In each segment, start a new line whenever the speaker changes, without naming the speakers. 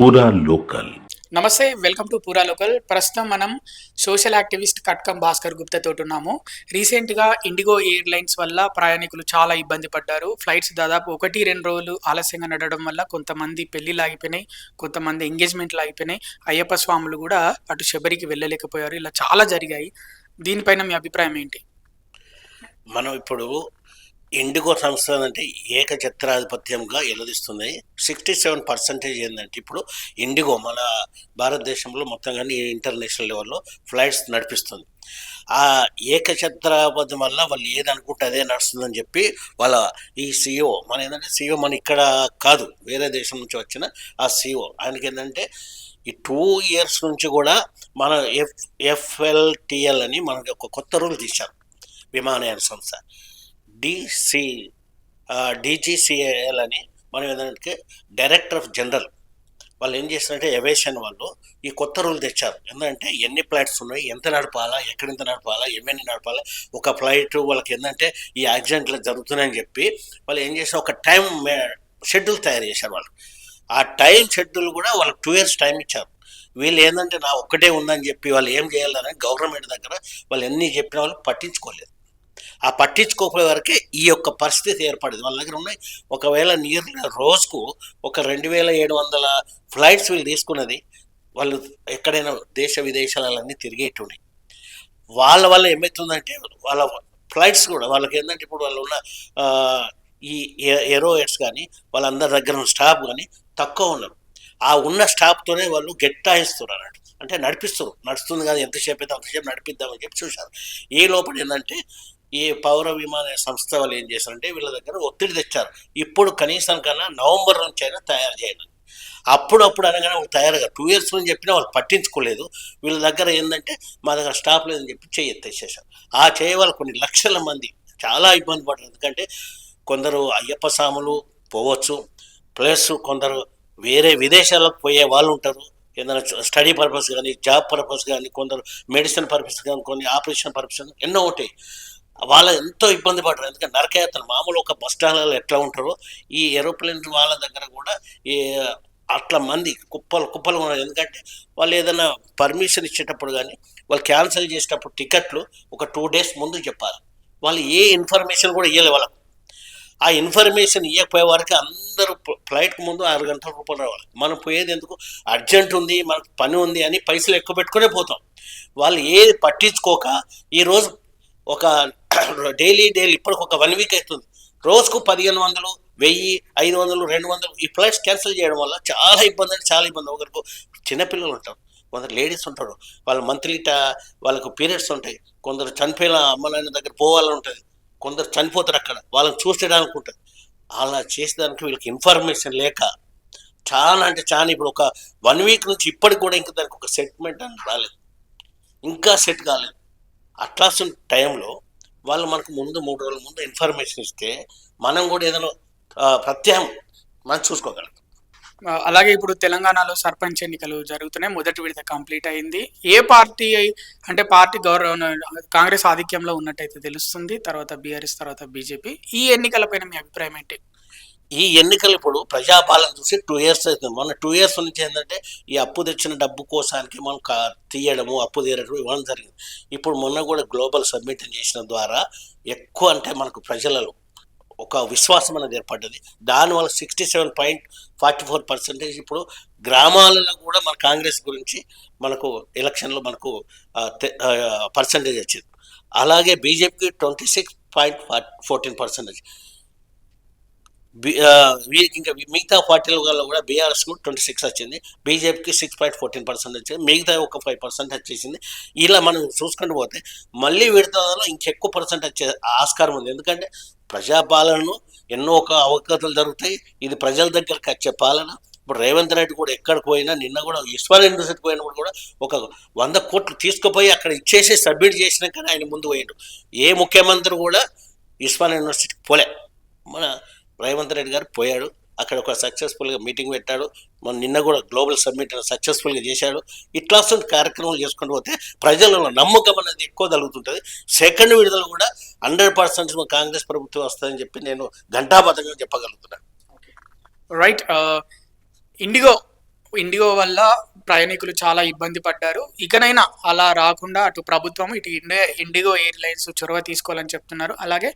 పూరా లోకల్
నమస్తే welcome to పూరా లోకల్ ప్రస్తుతం మనం సోషల్ యాక్టివిస్ట్ కట్కం భాస్కర్ గుప్తా తోటి ఉన్నాము. రీసెంట్గా ఇండిగో ఎయిర్లైన్స్ వల్ల ప్రయాణికులు చాలా ఇబ్బంది పడ్డారు. ఫ్లైట్స్ దాదాపు ఒకటి రెండు రోజులు ఆలస్యంగా నడవడం వల్ల కొంతమంది పెళ్ళిళ్ళు ఆగిపోయినాయి కొంతమంది ఎంగేజ్మెంట్లు ఆగిపోయినాయి. అయ్యప్ప స్వాములు కూడా అటు శబరికి వెళ్ళలేకపోయారు. ఇలా చాలా జరిగాయి. దీనిపైన మీ అభిప్రాయం ఏంటి?
మనం ఇప్పుడు ఇండిగో సంస్థ అంటే ఏకఛత్రాధిపత్యంగా ఎలదిస్తుంది సిక్స్టీ సెవెన్ పర్సెంటేజ్ ఏంటంటే ఇప్పుడు ఇండిగో మన భారతదేశంలో మొత్తం కానీ ఇంటర్నేషనల్ లెవెల్లో ఫ్లైట్స్ నడిపిస్తుంది. ఆ ఏకఛత్రాధిపత్యం వల్ల వాళ్ళు ఏదనుకుంటే అదే నడుస్తుందని చెప్పి వాళ్ళ ఈ సీఈఓ మన ఏంటంటే సిఇఓ మన ఇక్కడ కాదు వేరే దేశం నుంచి వచ్చిన ఆ సీఈఓ. ఆయనకి ఏంటంటే ఈ టూ ఇయర్స్ నుంచి కూడా మన ఎఫ్ ఎఫ్ఎల్టిఎల్ అని మనకి ఒక కొత్త రూల్ తీశారు. విమానయాన సంస్థ. డిసి డిజిసిఏఎల్ అని మనం ఏంటంటే డైరెక్టర్ ఆఫ్ జనరల్ వాళ్ళు ఏం చేస్తారంటే ఎవేషన్ వాళ్ళు ఈ కొత్త రూల్ తెచ్చారు. ఎందుకంటే ఎన్ని ఫ్లైట్స్ ఉన్నాయి ఎంత నడపాలా ఎక్కడింత నడపాలా ఎన్ని నడపాలా ఒక ఫ్లైట్ వాళ్ళకి ఏంటంటే ఈ యాక్సిడెంట్లు జరుగుతున్నాయని చెప్పి వాళ్ళు ఏం చేశారు ఒక టైం షెడ్యూల్ తయారు చేశారు వాళ్ళు. ఆ టైం షెడ్యూల్ కూడా వాళ్ళకి టూ ఇయర్స్ టైం ఇచ్చారు. వీళ్ళు ఏంటంటే నా ఒక్కటే ఉందని చెప్పి వాళ్ళు ఏం చేయాలని గవర్నమెంట్ దగ్గర వాళ్ళు ఎన్ని చెప్పిన వాళ్ళు పట్టించుకోలేదు. ఆ పట్టించుకోకపోయే వరకే ఈ యొక్క పరిస్థితి ఏర్పడింది. వాళ్ళ దగ్గర ఉన్నాయి. ఒకవేళ నియర్లీ రోజుకు ఒక రెండు వేల ఏడు వందల ఫ్లైట్స్ వీళ్ళు తీసుకున్నది వాళ్ళు ఎక్కడైనా దేశ విదేశాలన్నీ తిరిగేట్టున్నాయి వాళ్ళ వల్ల ఏమవుతుందంటే వాళ్ళ ఫ్లైట్స్ కూడా వాళ్ళకి ఏంటంటే ఇప్పుడు వాళ్ళు ఉన్న ఈ ఎరో కానీ వాళ్ళందరి దగ్గర ఉన్న స్టాఫ్ కానీ తక్కువ ఉన్నారు. ఆ ఉన్న స్టాఫ్తోనే వాళ్ళు గెట్టాయిస్తున్నారు అన్నట్టు అంటే నడిపిస్తారు నడుస్తుంది కానీ ఎంతసేపు అయితే అంతసేపు నడిపిద్దామని చెప్పి చూశారు. ఈ లోపల ఏంటంటే ఈ పౌర విమాన సంస్థ వాళ్ళు ఏం చేశారంటే వీళ్ళ దగ్గర ఒత్తిడి తెచ్చారు. ఇప్పుడు కనీసం కన్నా నవంబర్ నుంచి అయినా తయారు చేయాలి అప్పుడప్పుడు అనగానే వాళ్ళు తయారుగా టూ ఇయర్స్ నుంచి చెప్పినా వాళ్ళు పట్టించుకోలేదు. వీళ్ళ దగ్గర ఏంటంటే మా దగ్గర స్టాప్ లేదని చెప్పి చేయెత్తేసేసారు ఆ చేయవాళ్ళు కొన్ని లక్షల మంది చాలా ఇబ్బంది పడరు ఎందుకంటే కొందరు అయ్యప్ప స్వాములు పోవచ్చు. ప్లస్ కొందరు వేరే విదేశాలకు పోయే వాళ్ళు ఉంటారు. ఏదైనా స్టడీ పర్పస్ కానీ జాబ్ పర్పస్ కానీ కొందరు మెడిసిన్ పర్పస్ కానీ కొన్ని ఆపరేషన్ పర్పస్ కానీ ఎన్నో ఉంటాయి. వాళ్ళు ఎంతో ఇబ్బంది పడరు. ఎందుకంటే నరకయాత్ర మామూలు ఒక బస్ స్టాండ్లలో ఎట్లా ఉంటారో ఈ ఏరోప్లేన్ వాళ్ళ దగ్గర కూడా ఈ అట్లా మంది కుప్పలు కుప్పలు ఉన్నారు ఎందుకంటే వాళ్ళు ఏదైనా పర్మిషన్ ఇచ్చేటప్పుడు కానీ వాళ్ళు క్యాన్సిల్ చేసేటప్పుడు టికెట్లు ఒక టూ డేస్ ముందు చెప్పాలి. వాళ్ళు ఏ ఇన్ఫర్మేషన్ కూడా ఇవ్వలేదు వాళ్ళకు. ఆ ఇన్ఫర్మేషన్ ఇవ్వకపోయే వరకు అందరూ ఫ్లైట్కి ముందు ఆరు గంటల రూపాయలు రావాలి. మనం పోయేది ఎందుకు? అర్జెంట్ ఉంది మనకు పని ఉంది అని పైసలు ఎక్కువ పెట్టుకునే పోతాం. వాళ్ళు ఏది పట్టించుకోక ఈరోజు ఒక డైలీ డైలీ ఇప్పటికి ఒక వన్ వీక్ అవుతుంది. రోజుకు పదిహేను వందలు వెయ్యి ఐదు వందలు రెండు వందలు ఈ ఫ్లైట్స్ క్యాన్సిల్ చేయడం వల్ల చాలా ఇబ్బంది అంటే చాలా ఇబ్బంది. ఒకరికి చిన్నపిల్లలు ఉంటారు కొందరు లేడీస్ ఉంటారు వాళ్ళ మంత్లీ వాళ్ళకు పీరియడ్స్ ఉంటాయి. కొందరు చనిపోయిన అమ్మలైన దగ్గర పోవాలని ఉంటుంది. కొందరు చనిపోతారు అక్కడ వాళ్ళని చూసేయడానికి ఉంటుంది. అలా చేసేదానికి వీళ్ళకి ఇన్ఫర్మేషన్ లేక చాలా అంటే చాలా ఇప్పుడు ఒక వన్ వీక్ నుంచి ఇప్పటికి కూడా ఇంకా దానికి ఒక సెట్మెంట్ అని రాలేదు. ఇంకా సెట్ కాలేదు. అట్లాసిన టైంలో వాళ్ళు మనకు ముందు మూడు రోజుల ముందు ఇన్ఫర్మేషన్ ఇస్తే మనం కూడా ఏదైనా ఆ, మనం చూసుకోగలం.
అలాగే ఇప్పుడు తెలంగాణలో సర్పంచ్ ఎన్నికలు జరుగుతున్నాయి. మొదటి విడత కంప్లీట్ అయింది. ఏ పార్టీ అంటే పార్టీ గౌరవ కాంగ్రెస్ ఆధిక్యంలో ఉన్నట్టయితే తెలుస్తుంది. తర్వాత బీఆర్ఎస్ తర్వాత బీజేపీ. ఈ ఎన్నికలపైన మీ అభిప్రాయం ఏంటి?
ఈ ఎన్నికలు ఇప్పుడు ప్రజాపాలన చూసి టూ ఇయర్స్ అవుతుంది మొన్న టూ ఇయర్స్ నుంచి ఏంటంటే ఈ అప్పు తెచ్చిన డబ్బు కోసానికి మనం తీయడము అప్పు తీయడము ఇవ్వడం జరిగింది. ఇప్పుడు మొన్న కూడా గ్లోబల్ సబ్మిట్ చేసిన ద్వారా ఎక్కువ అంటే మనకు ప్రజలలో ఒక విశ్వాసం అనేది ఏర్పడ్డది. దానివల్ల sixty seven point forty four percentage ఇప్పుడు గ్రామాలలో కూడా మన కాంగ్రెస్ గురించి మనకు ఎలక్షన్లో మనకు పర్సంటేజ్ వచ్చింది. అలాగే బీజేపీకి twenty six point fourteen percentage వీరికి ఇంకా మిగతా పార్టీల వల్ల కూడా బీఆర్ఎస్ కూడా ట్వంటీ సిక్స్ వచ్చింది. బీజేపీకి సిక్స్ పాయింట్ ఫోర్టీన్ పర్సెంట్ వచ్చింది. మిగతా ఒక ఫైవ్ పర్సెంట్ వచ్చేసింది. ఇలా మనం చూసుకుంటూ పోతే మళ్ళీ విడతలో ఇంకెక్కువ పర్సెంట్ వచ్చే ఆస్కారం ఉంది. ఎందుకంటే ప్రజాపాలనను ఎన్నో ఒక అవకాశాలు జరుగుతాయి. ఇది ప్రజల దగ్గరకు వచ్చే పాలన. ఇప్పుడు రేవంత్ రెడ్డి కూడా ఎక్కడికి పోయినా నిన్న కూడా ఇస్మాన్ యూనివర్సిటీ పోయినప్పుడు కూడా ఒక వంద కోట్లు తీసుకుపోయి అక్కడ ఇచ్చేసి సబ్మిట్ చేసినాకనే ఆయన ముందు పోయిండు. ఏ ముఖ్యమంత్రి కూడా ఇస్వాన్ యూనివర్సిటీకి పోలే. మన రేవంత్ రెడ్డి గారు పోయాడు. అక్కడ ఒక సక్సెస్ఫుల్గా మీటింగ్ పెట్టాడు. మన నిన్న కూడా గ్లోబల్ సబ్మిట్ సక్సెస్ఫుల్గా చేశాడు. ఇట్లా కార్యక్రమాలు చేసుకుంటూ పోతే ప్రజలలో నమ్మకం అనేది ఎక్కువ కలుగుతుంటుంది సెకండ్ విడుదల కూడా హండ్రెడ్ పర్సెంట్ కాంగ్రెస్ ప్రభుత్వం వస్తుందని చెప్పి నేను ఘంటాబద్ధంగా చెప్పగలుగుతున్నాను
రైట్ ఇండిగో ఇండిగో uh, వల్ల ప్రయాణికులు చాలా ఇబ్బంది పడ్డారు. ఇకనైనా అలా రాకుండా అటు ప్రభుత్వం ఇటు ఇండియా ఇండిగో ఎయిర్లైన్స్ చొరవ తీసుకోవాలని చెప్తున్నారు. అలాగే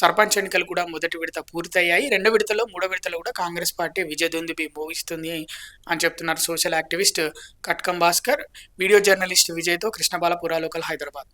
సర్పంచ్ ఎన్నికలు కూడా మొదటి విడత పూర్తయ్యాయి. రెండో విడతలో మూడో విడతలో కూడా కాంగ్రెస్ పార్టీ విజయదుందుబి భోగిస్తుంది అని చెప్తున్నారు social activist Katkam Bhaskar video journalist విజయ్తో కృష్ణబాలపుర local Hyderabad.